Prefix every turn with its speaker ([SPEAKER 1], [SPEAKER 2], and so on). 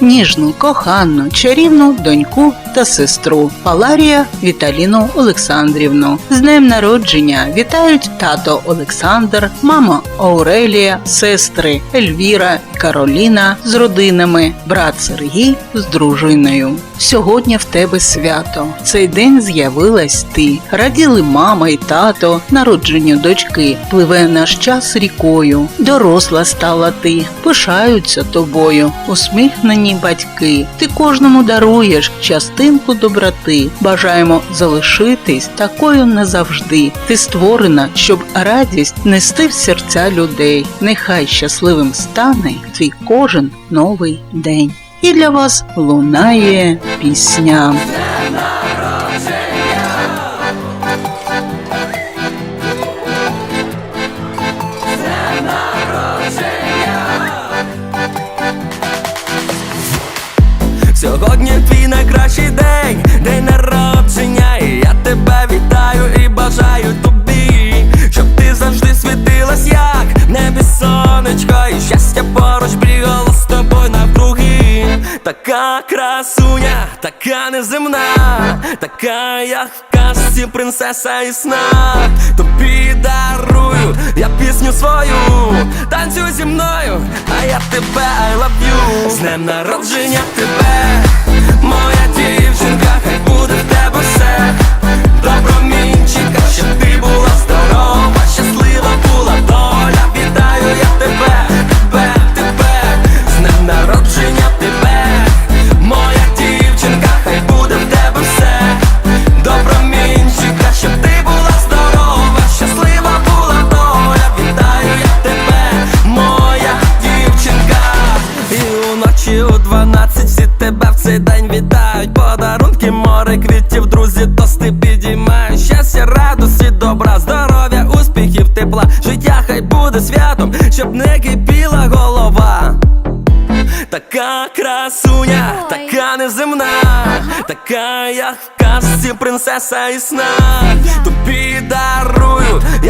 [SPEAKER 1] ніжну, коханну, чарівну доньку та сестру Паларія Віталіну Олександрівну. З днем народження вітають тато Олександр, мама Аурелія, сестри Ельвіра Кароліна з родинами, брат Сергій з дружиною. Сьогодні в тебе свято. Цей день з'явилась ти. Раділи мама і тато, народженню дочки. Пливе наш час рікою. Доросла стала ти, пишаються тобою. Усміхнені батьки. Ти кожному даруєш частинку доброти. Бажаємо залишитись такою назавжди. Ти створена, щоб радість нести в серця людей. Нехай щасливим стане твій кожен новий день. І для вас лунає пісня.
[SPEAKER 2] Сьогодні твій найкращий бажаю тобі, щоб ти завжди світилась, як в небі сонечко, і щастя поруч бігало з тобою навкруги. Така красуня, така неземна, така як в казці принцеса і сна. Тобі дарую я пісню свою, танцюй зі мною, а я тебе I love you З днем народження тебе, моя дівчинка, хай буде І уночі у 12 всі тебе в цей день вітають. Подарунки, море квітів, друзі, тости підіймають. Щастя, радості, добра, здоров'я, успіхів, тепла. Життя хай буде святом, щоб не кипіла голова. Така красуня, така неземна, така як в казці принцеса і сна.